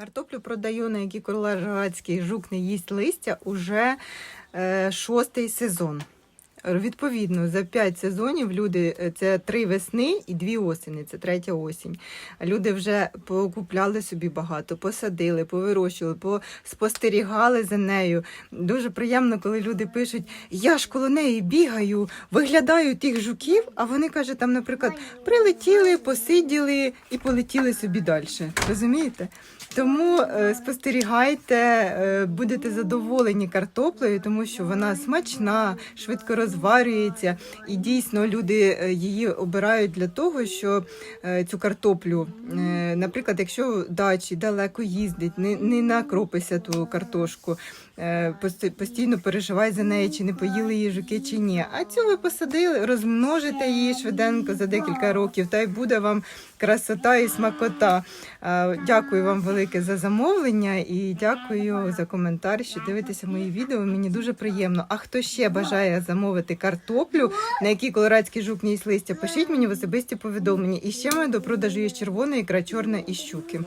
Картоплю продаю, на якій колорадський жук не їсть листя уже е, шостий сезон. Відповідно, за 5 сезонів люди е, це три весни і дві осені, це третя осінь. Люди вже покупляли собі багато, посадили, повирощували, спостерігали за нею. Дуже приємно, коли люди пишуть: я ж коло неї бігаю, виглядаю тих жуків, а вони кажуть, там, наприклад, прилетіли, посиділи і полетіли собі далі. Розумієте? Тому е, спостерігайте, е, будете задоволені картоплею, тому що вона смачна, швидко розварюється, і дійсно люди е, її обирають для того, що е, цю картоплю, е, наприклад, якщо дачі далеко їздить, не, не накропися ту картошку, постійно переживай за неї, чи не поїли її жуки, чи ні. А цю ви посадили, розмножите її швиденько за декілька років, та й буде вам красота і смакота. Е, Дякую вам велике за замовлення і дякую за коментар, що дивитеся мої відео. Мені дуже приємно. А хто ще бажає замовити картоплю, на якій колорадський жук ніс листя, пишіть мені в особисті повідомлення. І ще маю до продажу є червона ікра чорна і щуки.